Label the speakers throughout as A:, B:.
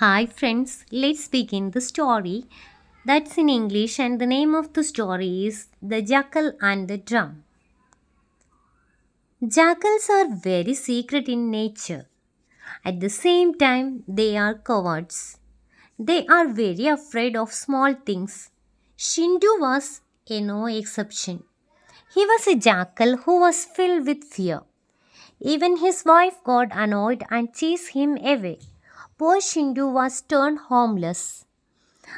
A: Hi, friends, let's begin the story. That's in English, and the name of the story is The Jackal and the Drum. Jackals are very secret in nature. At the same time, they are cowards. They are very afraid of small things. Shindu was a no exception. He was a jackal who was filled with fear. Even his wife got annoyed and chased him away. Poor Shindu was turn homeless.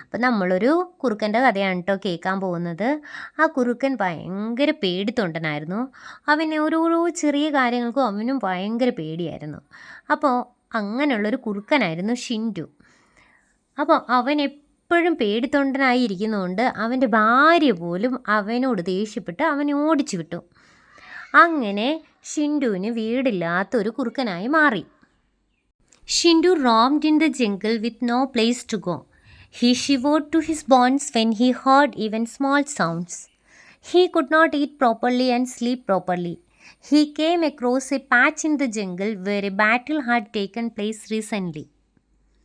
A: അപ്പം നമ്മളൊരു കുറുക്കന്റെ കഥയാണ് കേട്ടോ കേൾക്കാൻ പോകുന്നത്. ആ കുറുക്കൻ ഭയങ്കര പേടിത്തൊണ്ടനായിരുന്നു. അവന് ഓരോരോ ചെറിയ കാര്യങ്ങൾക്കും അവനും ഭയങ്കര പേടിയായിരുന്നു. അപ്പോൾ അങ്ങനെയുള്ളൊരു കുറുക്കനായിരുന്നു ഷിൻഡു. അപ്പോൾ അവൻ എപ്പോഴും പേടിത്തൊണ്ടനായി ഇരിക്കുന്നതുകൊണ്ട് അവന്റെ ഭാര്യ പോലും അവനോട് ദേഷ്യപ്പെട്ട് അവനെ ഓടിച്ചു വിട്ടു. അങ്ങനെ ഷിൻഡുവിന് വീടില്ലാത്തൊരു കുറുക്കനായി മാറി. Shindu roamed in the jungle with no place to go. He shivered to his bones when he heard even small sounds. He could not eat properly and sleep properly. He came across a patch in the jungle where a battle had taken place recently.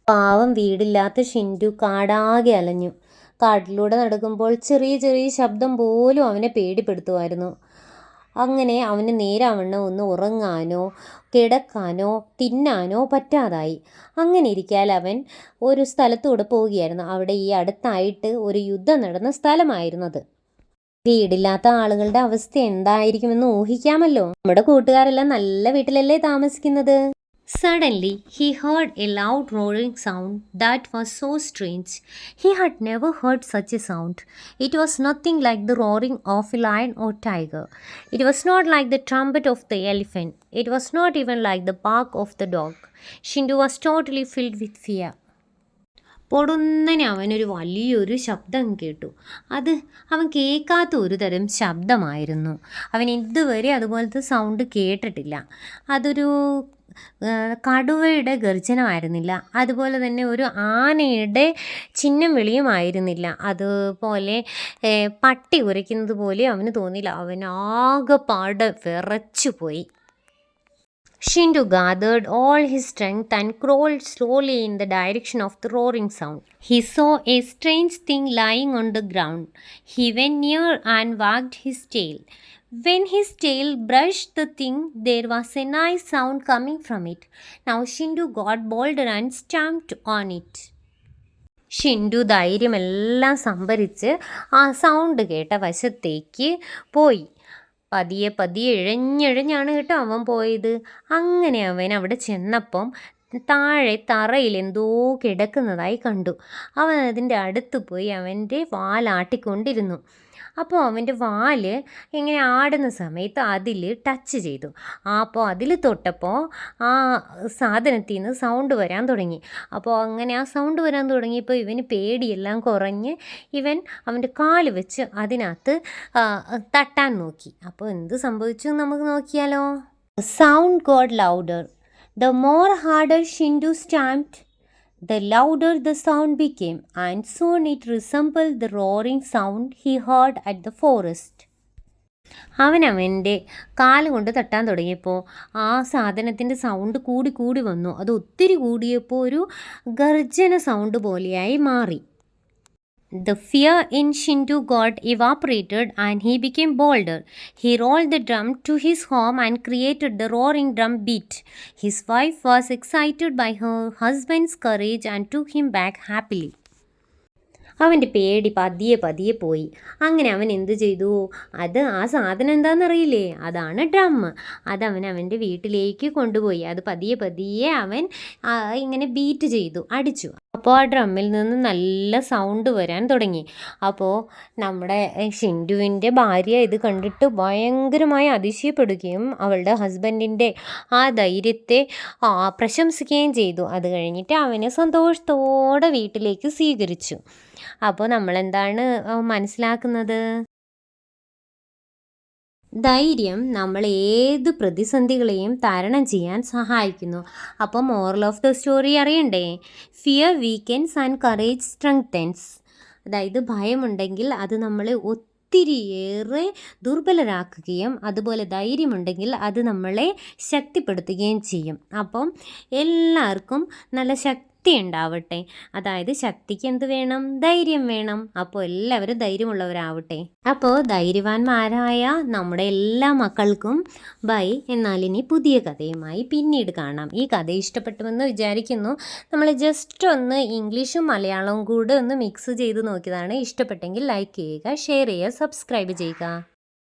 A: പാവം വീടില്ലാത്ത ഷിൻഡു കാടാകെ അലഞ്ഞു കാട്ടിലൂടെ നടക്കുമ്പോൾ ചെറിയ ചെറിയ ശബ്ദം പോലും അവനെ പേടിപ്പെടുത്തുമായിരുന്നു അങ്ങനെ അവന് നേരാവണ്ണം ഒന്ന് ഉറങ്ങാനോ കിടക്കാനോ തിന്നാനോ പറ്റാതായി. അങ്ങനെ ഇരിക്കാൽ അവൻ ഒരു സ്ഥലത്തൂടെ പോവുകയായിരുന്നു. അവിടെ ഈ അടുത്തായിട്ട് ഒരു യുദ്ധം നടന്ന സ്ഥലമായിരുന്നത്. വീടില്ലാത്ത ആളുകളുടെ അവസ്ഥ എന്തായിരിക്കുമെന്ന് ഊഹിക്കാമല്ലോ. നമ്മുടെ കൂട്ടുകാരെല്ലാം നല്ല വീട്ടിലല്ലേ താമസിക്കുന്നത്? Suddenly, he heard a loud roaring sound that was so strange. He had never heard such a sound. It was nothing like the roaring of a lion or tiger. It was not like the trumpet of the elephant. It was not even like the bark of the dog. Shindu was totally filled with fear. പൊടുന്നനെ അവനൊരു വലിയൊരു ശബ്ദം കേട്ടു. അത് അവൻ കേൾക്കാത്ത ഒരു തരം ശബ്ദമായിരുന്നു. അവൻ ഇതുവരെ അതുപോലത്തെ സൗണ്ട് കേട്ടിട്ടില്ല. അതൊരു കടുവയുടെ ഗർജനമായിരുന്നില്ല. അതുപോലെ തന്നെ ഒരു ആനയുടെ ചിഹ്നം വിളിയുമായിരുന്നില്ല. അതുപോലെ പട്ടി ഉരയ്ക്കുന്നത് പോലെ അവന് തോന്നിയില്ല. അവൻ വിറച്ചു പോയി Shindu gathered all his strength and crawled slowly in the direction of the roaring sound. He saw a strange thing lying on the ground. He went near and wagged his tail. When his tail brushed the thing, there was a nice sound coming from it. Now Shindu got bolder and stamped on it. Shindu ധൈര്യമെല്ലാം സംഭരിച്ച് ആ sound കേട്ട വശത്തേക്ക് പോയി പതിയെ പതിയെ ഇഴഞ്ഞിഴഞ്ഞാണ് കേട്ടോ അവൻ പോയത്. അങ്ങനെ അവൻ അവിടെ ചെന്നപ്പം താഴെ തറയിൽ എന്തോ കിടക്കുന്നതായി കണ്ടു. അവൻ അതിന്റെ അടുത്ത് പോയി അവന്റെ വാലാട്ടിക്കൊണ്ടിരുന്നു. അപ്പോൾ അവന്റെ വാൽ ഇങ്ങനെ ആടുന്ന സമയത്ത് അതിൽ ടച്ച് ചെയ്തു. അപ്പോൾ അതിൽ തൊട്ടപ്പോൾ ആ സാധനത്തിൽ നിന്ന് സൗണ്ട് വരാൻ തുടങ്ങി. അപ്പോൾ അങ്ങനെ ആ സൗണ്ട് വരാൻ തുടങ്ങിയപ്പോൾ ഇവന് പേടിയെല്ലാം കുറഞ്ഞ് ഇവൻ അവന്റെ കാൽ വെച്ച് അതിനകത്ത് തട്ടാൻ നോക്കി. അപ്പോൾ എന്ത് സംഭവിച്ചു നമുക്ക് നോക്കിയാലോ? Sound god louder the more harder Shindu stamped The louder the sound became, and soon it resembled the roaring sound he heard at the forest. അവൻ അവന്റെ കാൽ കൊണ്ട് തട്ടാൻ തുടങ്ങിയപ്പോൾ ആ സാധനത്തിന്റെ സൗണ്ട് കൂടി കൂടി വന്നു അത് ഒത്തിരി കൂടിയപ്പോൾ ഒരു ഗർജന സൗണ്ട് പോലെയായി മാറി The fear in Shindu got evaporated and he became bolder. He rolled the drum to his home and created the roaring drum beat. His wife was excited by her husband's courage and took him back happily. അവന്റെ പേടി പതിയെ പതിയെ പോയി അങ്ങനെ അവൻ എന്ത് ചെയ്തു അത് ആ സാധനം എന്താണെന്നറിയില്ലേ അതാണ് ഡ്രം അവൻ അവന്റെ വീട്ടിലേക്ക് കൊണ്ടുപോയി അത് പതിയെ പതിയെ അവൻ ഇങ്ങനെ ബീറ്റ് ചെയ്തു അടിച്ചു അപ്പോൾ ആ ഡ്രമ്മിൽ നിന്ന് നല്ല സൗണ്ട് വരാൻ തുടങ്ങി. അപ്പോൾ നമ്മുടെ ഷിൻഡുവിന്റെ ഭാര്യ ഇത് കണ്ടിട്ട് ഭയങ്കരമായി അതിശയപ്പെടുകയും അവളുടെ ഹസ്ബൻഡിന്റെ ആ ധൈര്യത്തെ പ്രശംസിക്കുകയും ചെയ്തു. അത് കഴിഞ്ഞിട്ട് അവനെ സന്തോഷത്തോടെ വീട്ടിലേക്ക് സ്വീകരിച്ചു. അപ്പോൾ നമ്മളെന്താണ് മനസ്സിലാക്കുന്നത്? ധൈര്യം നമ്മൾ ഏത് പ്രതിസന്ധികളെയും തരണം ചെയ്യാൻ സഹായിക്കുന്നു. അപ്പോൾ മോറൽ ഓഫ് ദ സ്റ്റോറി അറിയണ്ടേ? Fear weakens and courage strengthens അതായത് ഭയമുണ്ടെങ്കിൽ അത് നമ്മളെ ഒത്തിരിയേറെ ദുർബലരാക്കുകയും അതുപോലെ ധൈര്യമുണ്ടെങ്കിൽ അത് നമ്മളെ ശക്തിപ്പെടുത്തുകയും ചെയ്യും. അപ്പം എല്ലാവർക്കും നല്ല ശക്തി ശക്തി ഉണ്ടാവട്ടെ അതായത് ശക്തിക്ക് എന്ത് വേണം? ധൈര്യം വേണം. അപ്പോൾ എല്ലാവരും ധൈര്യമുള്ളവരാവട്ടെ. അപ്പോൾ ധൈര്യവാന്മാരായ നമ്മുടെ എല്ലാ മക്കൾക്കും ബൈ. എന്നാൽ ഇനി പുതിയ കഥയുമായി പിന്നീട് കാണാം. ഈ കഥ ഇഷ്ടപ്പെട്ടുമെന്ന് വിചാരിക്കുന്നു. നമ്മൾ ജസ്റ്റ് ഒന്ന് ഇംഗ്ലീഷും മലയാളവും കൂടെ ഒന്ന് മിക്സ് ചെയ്ത് നോക്കിയതാണ്. ഇഷ്ടപ്പെട്ടെങ്കിൽ ലൈക്ക് ചെയ്യുക ഷെയർ ചെയ്യുക സബ്സ്ക്രൈബ് ചെയ്യുക.